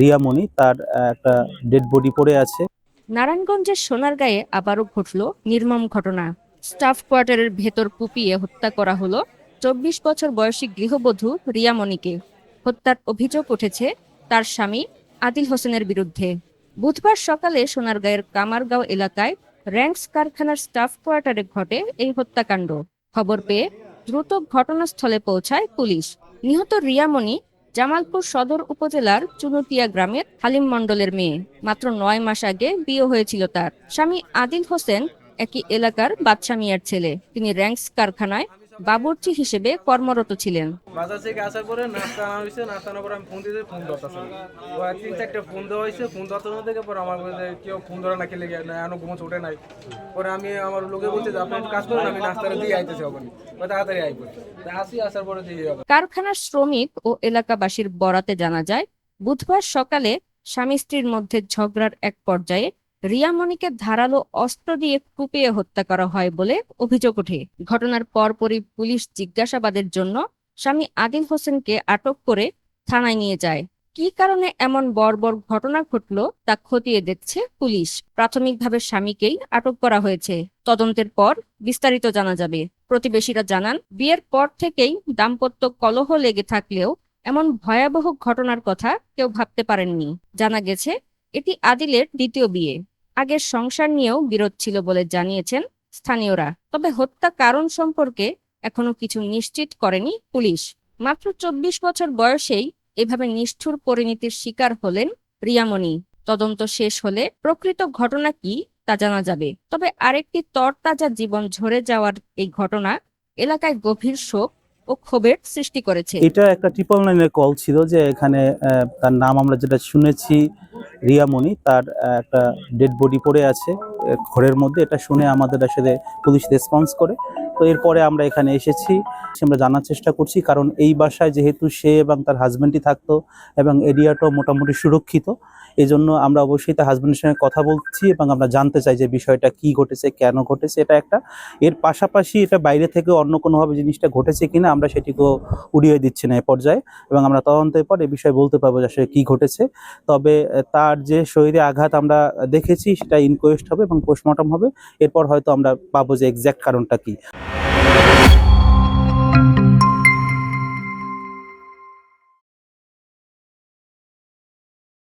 রিয়ামণি, তার একটা dead body পড়ে আছে। নারায়ণগঞ্জের সোনারগাঁয়ে আবারও ঘটল নির্মম ঘটনা। স্টাফ কোয়ার্টারের ভেতর কুপিয়ে হত্যা করা হলো চব্বিশ বছর বয়সী গৃহবধূ রিয়ামণিকে। হত্যার অভিযোগ উঠেছে তার স্বামী আদিল হোসেনের বিরুদ্ধে। বুধবার সকালে সোনারগাঁয়ের কামারগাঁও এলাকায় র্যাঙ্কস কারখানার স্টাফ কোয়ার্টারে ঘটে এই হত্যাকাণ্ড। খবর পেয়ে দ্রুত ঘটনাস্থলে পৌঁছায় পুলিশ। নিহত রিয়ামণি জামালপুর সদর উপজেলার চুনুটিয়া গ্রামের হালিম মণ্ডলের মেয়ে। মাত্র নয় মাস আগে বিয়ে হয়েছিল তার। স্বামী আদিল হোসেন একই এলাকার বাদশা মিয়ার ছেলে। তিনি র্যাঙ্কস কারখানায় বাবুর্চি হিসেবে কর্মরত ছিলেন। বাজার থেকে আসার পরে নাস্তা আনা হয়েছে নাস্তা আনার পরে আমি ফোন ফোন ধরতেছে ও এক তিন চারটে ফোন দেওয়া হয়েছে ফোন ধরতে থেকে পরে আমার বলছে কেউ ফোন ধরে না খেলে না এখনও ঘুমো ওঠে নাই। পরে আমি আমার লোকে বলছে যে আপনি কাজ করুন আমি নাস্তাটা দিয়ে আইতেছি ওখানে তাড়াতাড়ি আইব আসি আসার পরে দিয়ে যাব কারখানার শ্রমিক ও এলাকাবাসীর বরাতে জানা যায় বুধবার সকালে স্বামী স্ত্রীর মধ্যে ঝগড়ার এক পর্যায়ে রিয়ামণিকে ধারালো অস্ত্র দিয়ে কুপিয়ে হত্যা করা হয় বলে অভিযোগ ওঠে। ঘটনার পরপরই পুলিশ জিজ্ঞাসাবাদের জন্য স্বামী আদিল হোসেনকে আটক করে থানায় নিয়ে যায়। কি কারণে এমন বর্বর ঘটনা ঘটল তা খতিয়ে দেখছে পুলিশ। প্রাথমিকভাবে স্বামীকেই আটক করা হয়েছে। তদন্তের পর বিস্তারিত জানা যাবে। প্রতিবেশীরা জানান, বিয়ের পর থেকেই দাম্পত্য কলহ লেগে থাকলেও এমন ভয়াবহ ঘটনার কথা কেউ ভাবতে পারেননি। জানা গেছে, এটি আদিলের দ্বিতীয় বিয়ে। আগের সংসার নিয়েও বিরোধ ছিল বলে জানিয়েছেন স্থানীয়রা। তবে হত্যা কারণ সম্পর্কে এখনও কিছু নিশ্চিত করেনি পুলিশ। মাত্র চব্বিশ বছর বয়সেই এভাবে নিষ্ঠুর পরিণতির শিকার হলেন রিয়ামণি। তদন্ত শেষ হলে প্রকৃত ঘটনা কি তা জানা যাবে। তবে আরেকটি তরতাজা জীবন ঝরে যাওয়ার এই ঘটনা এলাকায় গভীর শোক ও ক্ষোভের সৃষ্টি করেছে। এটা একটা ট্রিপল নাইনের কল ছিল যে এখানে তার নাম আমরা যেটা শুনেছি রিয়ামণি, তার একটা ডেড বডি পড়ে আছে ঘরের মধ্যে। এটা শুনে আমাদের আসলে পুলিশ রেসপন্স করে। তো এরপরে আমরা এখানে এসেছি আমরা জানার চেষ্টা করছি, কারণ এই বাসায় যেহেতু সে এবং তার হাজবেন্ডই থাকতো এবং এরিয়াটাও মোটামুটি সুরক্ষিত এই জন্য আমরা অবশ্যই তার হাজবেন্ডের সঙ্গে কথা বলছি এবং আমরা জানতে চাই যে বিষয়টা কি ঘটেছে, কেন ঘটেছে, এটা একটা। এর পাশাপাশি এটা বাইরে থেকে অন্য কোনোভাবে জিনিসটা ঘটেছে কিনা আমরা সেটিকেও উড়িয়ে দিচ্ছি না এ পর্যায়ে এবং আমরা তদন্তের পর এ বিষয়ে বলতে পারব যে আসলে কি ঘটেছে। তবে তার যে শরীরে আঘাত আমরা দেখেছি সেটা ইনকোয়েস্ট হবে এবং পোস্টমর্টম হবে, এরপর হয়তো আমরা পাবো যে এক্স্যাক্ট কারণটা কি। Yeah.